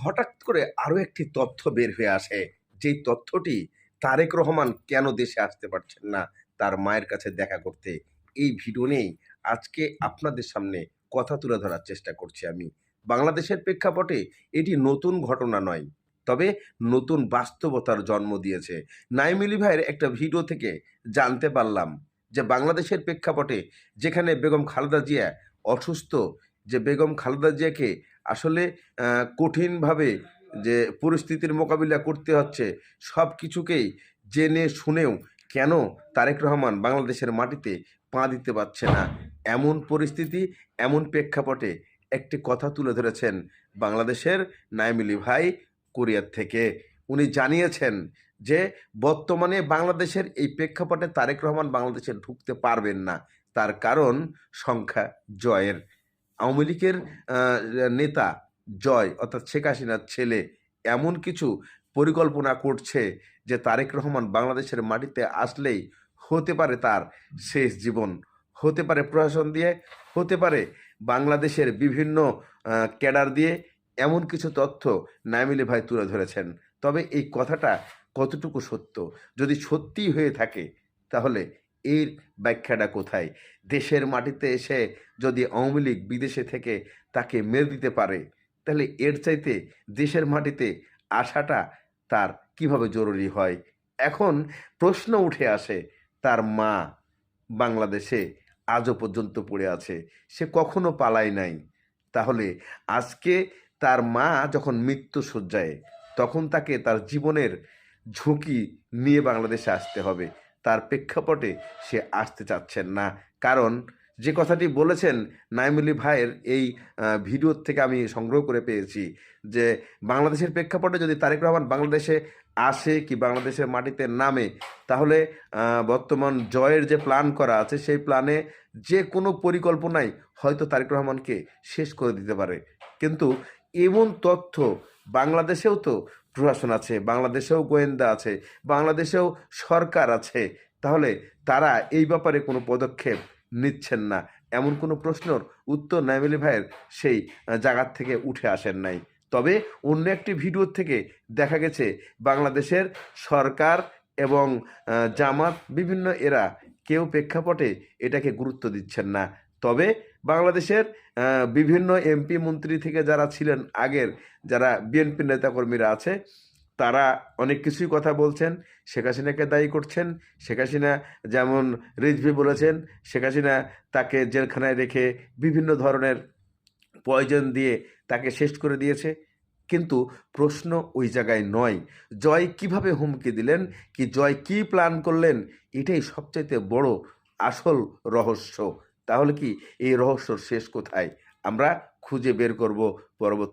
হঠাৎ করে আরও একটি তথ্য বের হয়ে আসে। যেই তথ্যটি তারেক রহমান কেন দেশে আসতে পারছেন না তার মায়ের কাছে দেখা করতে। এই ভিডিও নিয়েই আজকে আপনাদের সামনে কথা তুলে ধরার চেষ্টা করছি আমি। বাংলাদেশের প্রেক্ষাপটে এটি নতুন ঘটনা নয়, তবে নতুন বাস্তবতার জন্ম দিয়েছে। নাইমিলি ভাইয়ের একটা ভিডিও থেকে জানতে পারলাম যে বাংলাদেশের প্রেক্ষাপটে যেখানে বেগম খালেদা জিয়া অসুস্থ, যে বেগম খালেদা জিয়াকে আসলে কঠিনভাবে যে পরিস্থিতির মোকাবিলা করতে হচ্ছে সব কিছুকেই জেনে শুনেও কেন তারেক রহমান বাংলাদেশের মাটিতে পা দিতে পারছে না? এমন পরিস্থিতি, এমন প্রেক্ষাপটে একটি কথা তুলে ধরেছেন বাংলাদেশের নাইমিলি ভাই কোরিয়ার থেকে। উনি জানিয়েছেন যে, বর্তমানে বাংলাদেশের এই প্রেক্ষাপটে তারেক রহমান বাংলাদেশে ঢুকতে পারবেন না। তার কারণ, সংখ্যা জয়ের। আওয়ামী লীগের নেতা জয় অর্থাৎ শেখ হাসিনার ছেলে এমন কিছু পরিকল্পনা করছে যে তারেক রহমান বাংলাদেশের মাটিতে আসলেই হতে পারে তার শেষ জীবন, হতে পারে প্রশাসন দিয়ে, হতে পারে বাংলাদেশের বিভিন্ন ক্যাডার দিয়ে এমন কিছু তথ্য নাইমিলি ভাই তুলে ধরেছেন। তবে এই কথাটা কতটুকু সত্য? যদি সত্যিই হয়ে থাকে, তাহলে এর ব্যাখ্যাটা কোথায়? দেশের মাটিতে এসে যদি আওয়ামী লীগ বিদেশে থেকে তাকে মেরে দিতে পারে, তাহলে এর চাইতে দেশের মাটিতে আসাটা তার কীভাবে জরুরি হয়? এখন প্রশ্ন উঠে আসে, তার মা বাংলাদেশে আজও পর্যন্ত পড়ে আছে, সে কখনো পালায় নাই। তাহলে আজকে তার মা যখন মৃত্যু শয্যায় তখন তাকে তার জীবনের ঝুঁকি নিয়ে বাংলাদেশে আসতে হবে। তার প্রেক্ষাপটে সে আসতে চাচ্ছেন না। কারণ যে কথাটি বলেছেন নাইমুলি ভাইয়ের এই ভিডিওর থেকে আমি সংগ্রহ করে পেয়েছি যে বাংলাদেশের প্রেক্ষাপটে যদি তারেক রহমান বাংলাদেশে আসে কি বাংলাদেশের মাটিতে নামে, তাহলে বর্তমান জয়ের যে প্ল্যান করা আছে সেই প্ল্যানে যে কোনো পরিকল্পনাই হয়তো তারেক রহমানকে শেষ করে দিতে পারে। কিন্তু এমন তথ্য বাংলাদেশেও তো প্রশাসন আছে, বাংলাদেশেও গোয়েন্দা আছে, বাংলাদেশেও সরকার আছে, তাহলে তারা এই ব্যাপারে কোনো পদক্ষেপ নিচ্ছেন না। এমন কোনো প্রশ্নর উত্তর নাইমেলি ভাইয়ের সেই জায়গার থেকে উঠে আসেন নাই। তবে অন্য একটি ভিডিও থেকে দেখা গেছে, বাংলাদেশের সরকার এবং জামাত বিভিন্ন এরা কেউ প্রেক্ষাপটে এটাকে গুরুত্ব দিচ্ছেন না। তবে বাংলাদেশের বিভিন্ন এমপি মন্ত্রী থেকে যারা ছিলেন আগের, যারা বিএনপি নেতাকর্মীরা আছে, তারা অনেক কিছুই কথা বলছেন। শেখ হাসিনাকে দায়ী করছেন। শেখ হাসিনা যেমন রিজভি বলেছেন, শেখ হাসিনা তাকে জেলখানায় রেখে বিভিন্ন ধরনের পয়জন দিয়ে তাকে শেষ করে দিয়েছে। কিন্তু প্রশ্ন ওই জায়গায় নয়, জয় কীভাবে হুমকি দিলেন, কি জয় কি প্ল্যান করলেন, এটাই সবচাইতে বড় আসল রহস্য। তাহলে কি এই রহস্যর শেষ কোথায়? আমরা খুঁজে বের করব পরবর্তী